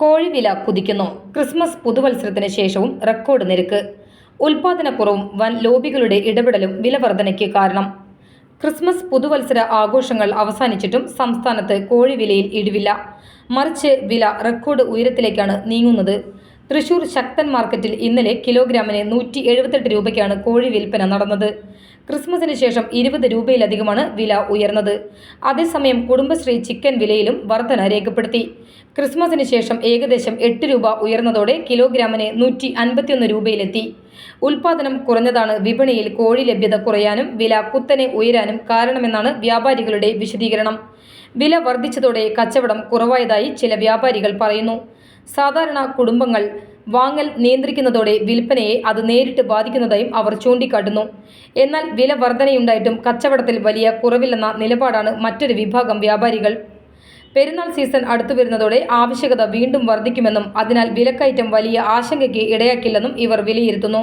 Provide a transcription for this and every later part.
കോഴിവില കുതിക്കുന്നു. Christmas പുതുവത്സരത്തിന് ശേഷവും record നിരക്ക്. ഉൽപാദനക്കുറവും വൻ ലോബികളുടെ ഇടപെടലും വിലവർധനയ്ക്ക് കാരണം. ക്രിസ്മസ് പുതുവത്സര ആഘോഷങ്ങൾ അവസാനിച്ചിട്ടും സംസ്ഥാനത്ത് കോഴിവിലയിൽ ഇടിവില്ല. മറിച്ച് വില റെക്കോർഡ് ഉയരത്തിലേക്കാണ് നീങ്ങുന്നത്. തൃശൂർ ശക്തൻ മാർക്കറ്റിൽ ഇന്നലെ കിലോഗ്രാമിന് നൂറ്റി രൂപയ്ക്കാണ് കോഴി വിൽപ്പന നടന്നത്. ക്രിസ്മസിന് ശേഷം ഇരുപത് രൂപയിലധികമാണ് വില ഉയർന്നത്. അതേസമയം കുടുംബശ്രീ ചിക്കൻ വിലയിലും വർധന രേഖപ്പെടുത്തി. ക്രിസ്മസിന് ശേഷം ഏകദേശം എട്ട് രൂപ ഉയർന്നതോടെ കിലോഗ്രാമിന് നൂറ്റി അൻപത്തിയൊന്ന് രൂപയിലെത്തി. ഉൽപാദനം കുറഞ്ഞതാണ്. വിപണിയിൽ കോഴി ലഭ്യത കുറയാനും വില കുത്തനെ ഉയരാനും കാരണമെന്നാണ് വ്യാപാരികളുടെ വിശദീകരണം. വില വർദ്ധിച്ചതോടെ കച്ചവടം കുറവായതായി ചില വ്യാപാരികൾ പറയുന്നു. സാധാരണ കുടുംബങ്ങൾ വാങ്ങൽ നിയന്ത്രിക്കുന്നതോടെ വിൽപ്പനയെ അത് നേരിട്ട് ബാധിക്കുന്നതായും അവർ ചൂണ്ടിക്കാട്ടുന്നു. എന്നാൽ വില വർധനയുണ്ടായിട്ടും കച്ചവടത്തിൽ വലിയ കുറവില്ലെന്ന നിലപാടാണ് മറ്റൊരു വിഭാഗം വ്യാപാരികൾ. പെരുന്നാൾ സീസൺ അടുത്തു വരുന്നതോടെ ആവശ്യകത വീണ്ടും വർദ്ധിക്കുമെന്നും അതിനാൽ വിലക്കയറ്റം വലിയ ആശങ്കയ്ക്ക് ഇടയാക്കില്ലെന്നും ഇവർ വിലയിരുത്തുന്നു.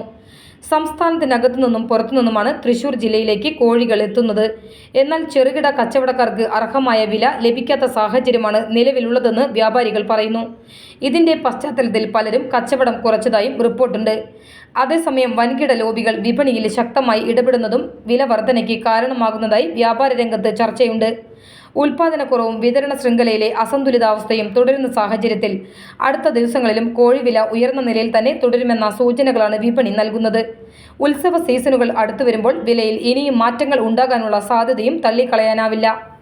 സംസ്ഥാനത്തിനകത്തു നിന്നും പുറത്തുനിന്നുമാണ് തൃശൂർ ജില്ലയിലേക്ക് കോഴികൾ എത്തുന്നത്. എന്നാൽ ചെറുകിട കച്ചവടക്കാർക്ക് അർഹമായ വില ലഭിക്കാത്ത സാഹചര്യമാണ് നിലവിലുള്ളതെന്ന് വ്യാപാരികൾ പറയുന്നു. ഇതിന്റെ പശ്ചാത്തലത്തിൽ പലരും കച്ചവടം കുറച്ചതായും റിപ്പോർട്ടുണ്ട്. അതേസമയം വൻകിട ലോബികൾ വിപണിയിൽ ശക്തമായി ഇടപെടുന്നതും വില വർധനയ്ക്ക് കാരണമാകുന്നതായി വ്യാപാര രംഗത്ത് ചർച്ചയുണ്ട്. ഉൽപാദനക്കുറവും വിതരണ ശൃംഖലയിലെ അസന്തുലിതാവസ്ഥയും തുടരുന്ന സാഹചര്യത്തിൽ അടുത്ത ദിവസങ്ങളിലും കോഴിവില ഉയർന്ന നിലയിൽ തന്നെ തുടരുമെന്ന സൂചനകളാണ് വിപണി നൽകുന്നത്. ഉത്സവ സീസണുകൾ അടുത്തു വരുമ്പോൾ വിലയിൽ ഇനിയും മാറ്റങ്ങൾ ഉണ്ടാകാനുള്ള സാധ്യതയും തള്ളിക്കളയാനാവില്ല.